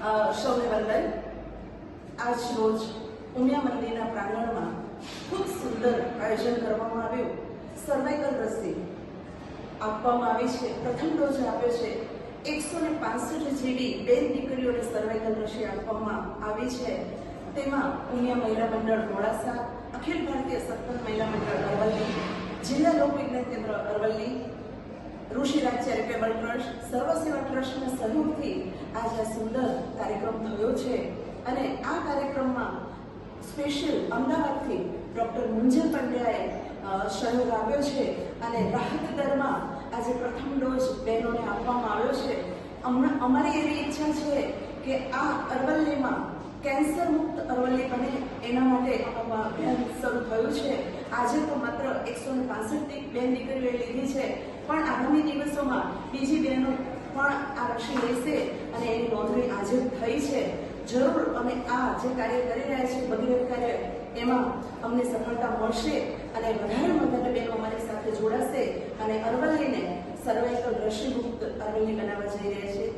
સૌને આજ રોજ ઉમિયા મંદિરના પ્રાંગણમાં ખૂબ સુંદર આયોજન કરવામાં આવ્યું. સર્વાઇકલ રસી આપવામાં આવી છે. પ્રથમ ડોઝ આપ્યો છે. એકસો ને પાસઠ જેવી બે દીકરીઓને સર્વાઇકલ રસી આપવામાં આવી છે. તેમાં ઉમિયા મહિલા મંડળ મોડાસા, અખિલ ભારતીય સત્તર મહિલા મંડળ અરવલ્લી, જિલ્લા લોકવિજ્ઞાન કેન્દ્ર અરવલ્લી ઋષિરાજ ચેરિટેબલ ટ્રસ્ટ સર્વ સેવા ટ્રસ્ટના આજે સુંદર કાર્યક્રમ થયો છે અને આ કાર્યક્રમમાં સ્પેશિયલ અમદાવાદથી ડૉક્ટર મુંજલ પંડ્યાએ સહયોગ આપ્યો છે અને રાહત દરમાં આજે પ્રથમ ડોઝ બહેનોને આપવામાં આવ્યો છે. હમણાં અમારી એવી ઈચ્છા છે કે આ અરવલ્લીમાં કેન્સર મુક્ત અરવલ્લી બને એના માટે અમારું અભિયાન શરૂ થયું છે. આજે તો માત્ર એકસો ને પાસઠ બેન દીકરીઓએ લીધી છે. પણ આગામી દિવસોમાં બીજી બહેનો પણ આ રસી લેશે અને એની નોંધણી આજે થઈ છે. જરૂર અમે આ જે કાર્ય કરી રહ્યા છીએ, ભગીરથ કાર્ય, એમાં અમને સફળતા મળશે અને વધારે વધારે બહેનો અમારી સાથે જોડાશે અને અરવલ્લીને સર્વાઈકલ રસી મુક્ત અરવલ્લી બનાવવા જઈ રહ્યા છે